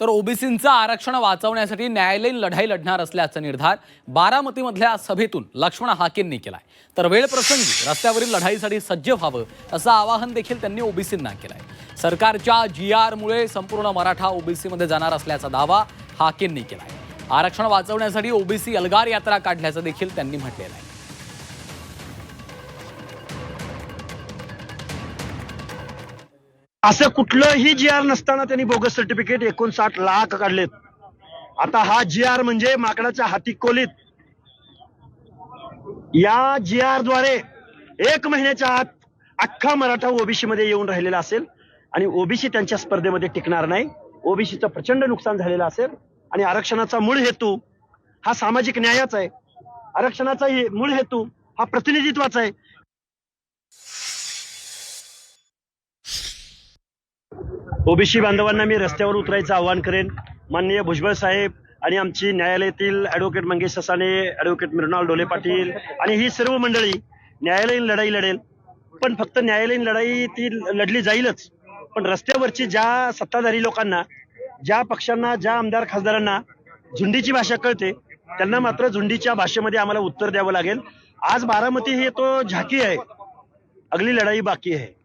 तर ओबीसींचं आरक्षण वाचवण्यासाठी न्यायालयीन लढाई लढणार असल्याचा निर्धार बारामतीमधल्या सभेतून लक्ष्मण हाकेंनी केलाय. तर वेळ प्रसंगी रस्त्यावरील लढाईसाठी सज्ज व्हावं असं आवाहन देखील त्यांनी ओबीसींना केलंय. सरकारच्या जी आरमुळे संपूर्ण मराठा ओबीसीमध्ये जाणार असल्याचा दावा हाकेंनी केलाय. आरक्षण वाचवण्यासाठी ओबीसी अलगार यात्रा काढल्याचं देखील त्यांनी म्हटलेलं आहे. असं कुठलंही जी आर नसताना त्यांनी बोगस सर्टिफिकेट एकोणसाठ लाख काढलेत. आता हा जी आर म्हणजे माकडाच्या हाती कोलीत या जी आरद्वारे एक महिन्याच्या आत अख्खा मराठा ओबीसी मध्ये येऊन राहिलेला असेल आणि ओबीसी त्यांच्या स्पर्धेमध्ये टिकणार नाही. ओबीसीचं प्रचंड नुकसान झालेलं असेल आणि आरक्षणाचा मूळ हेतू हा सामाजिक न्यायाचा आहे. आरक्षणाचा मूळ हेतू हा प्रतिनिधित्वाचा आहे. ओबीसी बांधवांना मी रस्त्यावर उतरायचं आवाहन करेन. माननीय भुजबळ साहेब आणि आमची न्यायालयातील ऍडव्होकेट मंगेश ससाने ऍडव्होकेट मृणाल डोले पाटील आणि ही सर्व मंडळी न्यायालयीन लढाई लढेल. पण फक्त न्यायालयीन लढाई ती लढली जाईलच. पण रस्त्यावरची ज्या सत्ताधारी लोकांना ज्या पक्षांना ज्या आमदार खासदारांना झुंडीची भाषा कळते त्यांना मात्र झुंडीच्या भाषेमध्ये आम्हाला उत्तर द्यावं लागेल. आज बारामती ही तो झाकी आहे. अगली लढाई बाकी आहे.